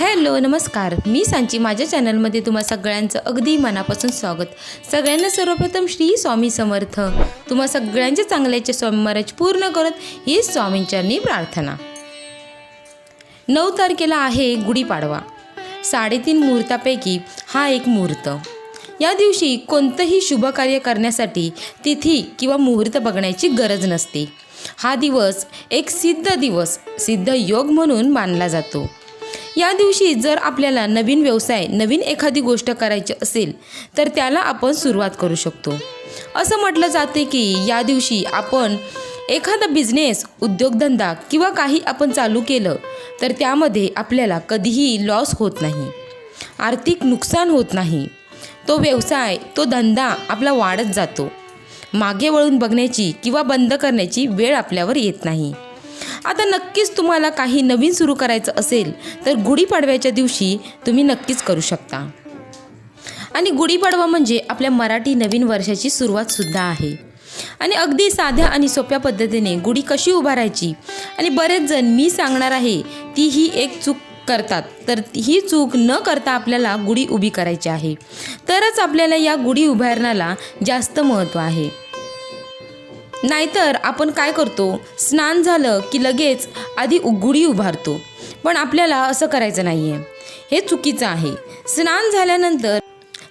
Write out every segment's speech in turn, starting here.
Hello नमस्कार. मी सांची. माझ्या चॅनलमध्ये तुम्हा सगळ्यांचं अगदी मनापासून स्वागत. सगळ्यांना सर्वप्रथम श्री स्वामी समर्थ. तुम्हा सगळ्यांच्या चांगल्याचे स्वामी महाराज पूर्ण करत ही स्वामींच्यांनी प्रार्थना. नऊ तारखेला आहे गुढीपाडवा. साडेतीन मुहूर्तापैकी हा एक मुहूर्त. या दिवशी कोणतंही शुभ कार्य करण्यासाठी तिथी किंवा मुहूर्त बघण्याची गरज नसते. हा दिवस एक सिद्ध दिवस सिद्ध योग म्हणून मानला जातो. या दिवशी जर आपल्याला नवीन व्यवसाय नवीन एखादी गोष्ट करायची असेल तर त्याला आपण सुरुवात करू शकतो. असं म्हटलं जाते की या दिवशी आपण एखादा बिझनेस उद्योगधंदा किंवा काही आपण चालू केलं तर त्यामध्ये आपल्याला कधीही लॉस होत नाही. आर्थिक नुकसान होत नाही. तो व्यवसाय तो धंदा आपला वाढत जातो. मागे वळून बघण्याची किंवा बंद करण्याची वेळ आपल्यावर येत नाही. आता नक्कीच तुम्हाला काही नवीन सुरू करायचं असेल तर गुढीपाडव्याच्या दिवशी तुम्ही नक्कीच करू शकता. आणि गुढीपाडवा म्हणजे आपल्या मराठी नवीन वर्षाची सुरुवातसुद्धा आहे. आणि अगदी साध्या आणि सोप्या पद्धतीने गुढी कशी उभारायची? आणि बरेच जण मी सांगणार आहे ती ही एक चूक करतात. तर ही चूक न करता आपल्याला गुढी उभी करायची आहे. तरच आपल्याला या गुढी उभारण्याला जास्त महत्त्व आहे. नाहीतर आपण काय करतो? स्नान झालं की लगेच आधी उघडी गुढी उभारतो. पण आपल्याला असं करायचं नाही आहे हे चुकीचं आहे. स्नान झाल्यानंतर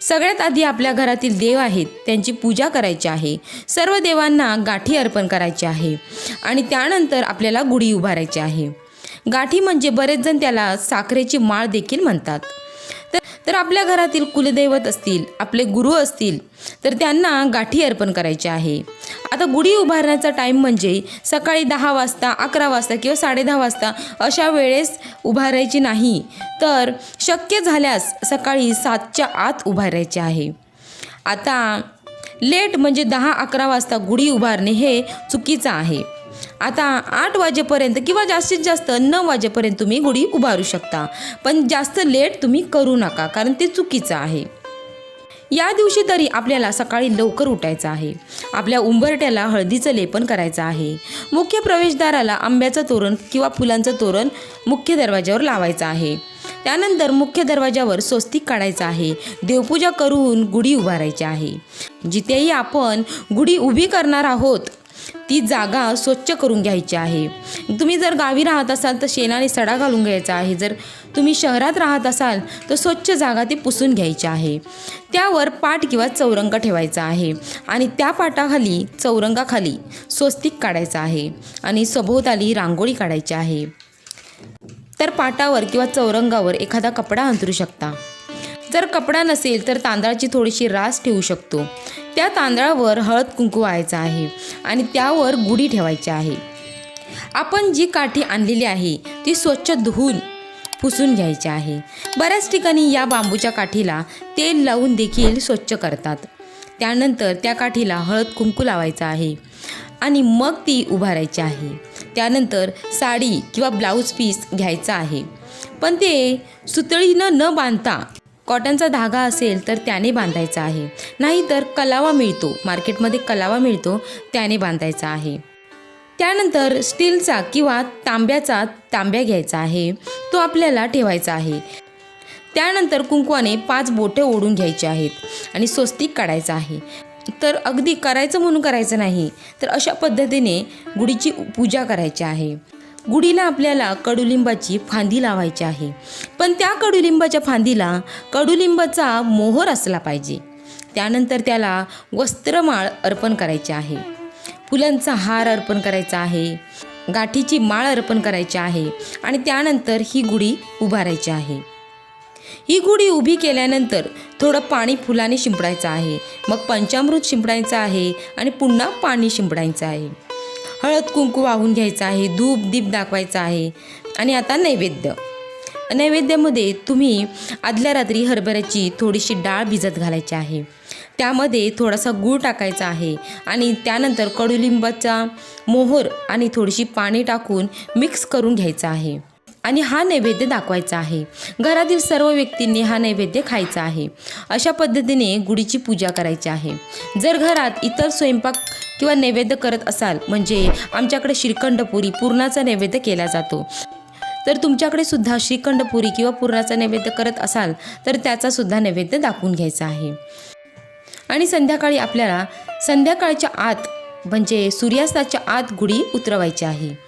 सगळ्यात आधी आपल्या घरातील देव आहेत त्यांची पूजा करायची आहे. सर्व देवांना गाठी अर्पण करायची आहे आणि त्यानंतर आपल्याला गुढी उभारायची आहे. गाठी म्हणजे बरेच जण त्याला साखरेची माळ देखील म्हणतात. तर तर आपल्या घरातील कुलदैवत असतील आपले गुरु असतील तर त्यांना गाठी अर्पण करायची आहे. आता गुढी उभारण्याचा टाईम म्हणजे सकाळी दहा वाजता अकरा वाजता किंवा साडेदहा वाजता अशा वेळेस उभारायची नाही. तर शक्य झाल्यास सकाळी सातच्या आत उभारायचे आहे. आता लेट म्हणजे दहा अकरा वाजता गुढी उभारणे हे चुकीचं आहे. आता आठ वाजेपर्यंत किंवा जास्तीत जास्त नऊ वाजेपर्यंत तुम्ही गुढी उभारू शकता. पण जास्त लेट तुम्ही करू नका कारण ते चुकीचं आहे. या दिवशी तरी आपल्याला सकाळी लवकर उठायचं आहे. आपल्या उंबरट्याला हळदीचं लेपन करायचं आहे. मुख्य प्रवेशद्वाराला आंब्याचं तोरण किंवा फुलांचं तोरण मुख्य दरवाज्यावर लावायचं आहे. त्यानंतर मुख्य दरवाजावर स्वस्तिक काढायचं आहे. देवपूजा करून गुढी उभारायची आहे. जिथेही आपण गुढी उभी करणार आहोत ती जागा स्वच्छ करून घ्यायची आहे. तुम्ही जर गावी राहत असाल तर शेणाने सडा घालून घ्यायचा आहे. जर तुम्ही शहरात राहत असाल तर स्वच्छ जागा ती पुसून घ्यायची आहे. त्यावर पाट किंवा चौरंग ठेवायचा आहे आणि त्या पाटाखाली चौरंगाखाली स्वस्तिक काढायचा आहे आणि सभोवताली रांगोळी काढायची आहे. तर पाटावर किंवा चौरंगावर एखादा कपडा अंतरू शकता. जर कपडा नसेल तर तांदळाची थोडीशी रास ठेवू शकतो. त्या तांदळावर हळद कुंकू व्हायचं आहे आणि त्यावर गुढी ठेवायची आहे. आपण जी काठी आणलेली आहे ती स्वच्छ धुवून पुसून घ्यायची आहे. बऱ्याच ठिकाणी या बांबूच्या काठीला तेल लावून देखील स्वच्छ करतात. त्यानंतर त्या काठीला हळद कुंकू लावायचं आहे आणि मग ती उभारायची आहे. त्यानंतर साडी किंवा ब्लाऊज पीस घ्यायचा आहे. पण ते सुतळीनं न बांधता कॉटनचा धागा असेल तर त्याने बांधायचा आहे. नाहीतर कलावा मिळतो. मार्केटमध्ये कलावा मिळतो त्याने बांधायचा आहे. त्यानंतर स्टीलचा किंवा तांब्याचा तांब्या घ्यायचा आहे. तो आपल्याला ठेवायचा आहे. त्यानंतर कुंकवाने पाच बोटे ओढून घ्यायचे आहेत आणि स्वस्तिक काढायचं आहे. तर अगदी करायचं म्हणून करायचं नाही तर अशा पद्धतीने गुढीची पूजा करायची आहे. गुढीला आपल्याला कडुलिंबाची फांदी लावायची आहे. पण त्या कडुलिंबाच्या फांदीला कडुलिंबाचा मोहर असला पाहिजे. त्यानंतर त्याला वस्त्रमाळ अर्पण करायचे आहे. फुलांचा हार अर्पण करायचा आहे. गाठीची माळ अर्पण करायची आहे आणि त्यानंतर ही गुढी उभारायची आहे. ही गुढी उभी केल्यानंतर थोडं पाणी फुलाने शिंपडायचं आहे. मग पंचामृत शिंपडायचं आहे आणि पुन्हा पाणी शिंपडायचं आहे. हळद कुंकू वाहून घ्यायचं आहे धूप दीप दाखवायचा आहे. आणि आता नैवेद्य. नैवेद्यामध्ये तुम्ही आदल्या रात्री हरभऱ्याची थोडीशी डाळ भिजत घालायची आहे. त्यामध्ये थोडासा गूळ टाकायचा आहे आणि त्यानंतर कडुलिंबाचा मोहर आणि थोडीशी पाणी टाकून मिक्स करून घ्यायचा आहे. आणि हा नैवेद्य दाखवायचा आहे. घरातील सर्व व्यक्तींनी हा नैवेद्य खायचा आहे. अशा पद्धतीने गुढीची पूजा करायची आहे. जर घरात इतर स्वयंपाक किंवा नैवेद्य करत असाल म्हणजे आमच्याकडे श्रीखंडपुरी पूर्णाचा पुरणाचा नैवेद्य केला जातो. तर तुमच्याकडे सुद्धा श्रीखंडपुरी किंवा पुरणाचा नैवेद्य करत असाल तर त्याचा सुद्धा नैवेद्य दाखवून घ्यायचा आहे. आणि संध्याकाळी आपल्याला संध्याकाळच्या आत म्हणजे सूर्यास्ताच्या आत गुढी उतरवायची आहे.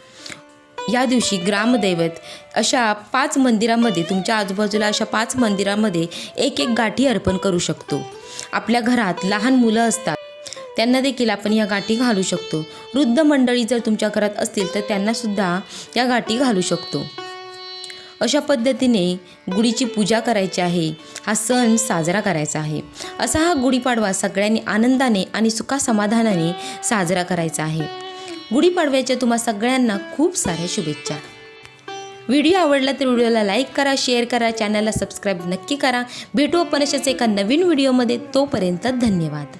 या दिवशी ग्रामदैवत अशा पाच मंदिरामध्ये तुमच्या आजूबाजूला अशा पाच मंदिरामध्ये एक एक गाठी अर्पण करू शकतो. आपल्या घरात लहान मुलं असतात. त्यांना देखील आपण या गाठी घालू शकतो. वृद्ध मंडळी जर तुमच्या घरात असतील तर त्यांनासुद्धा या गाठी घालू शकतो. अशा पद्धतीने गुढीची पूजा करायची आहे. हा सण साजरा करायचा आहे. असा हा गुढीपाडवा सगळ्यांनी आनंदाने आणि सुखासमाधानाने साजरा करायचा आहे. गुढीपाडव्याच्या तुम्हा सगळ्यांना खूप साऱ्या शुभेच्छा. व्हिडिओ आवडला तर व्हिडिओला लाईक करा शेअर करा चॅनलला सबस्क्राईब नक्की करा. भेटू आपण अशाच एका नवीन व्हिडिओमध्ये. तोपर्यंत धन्यवाद.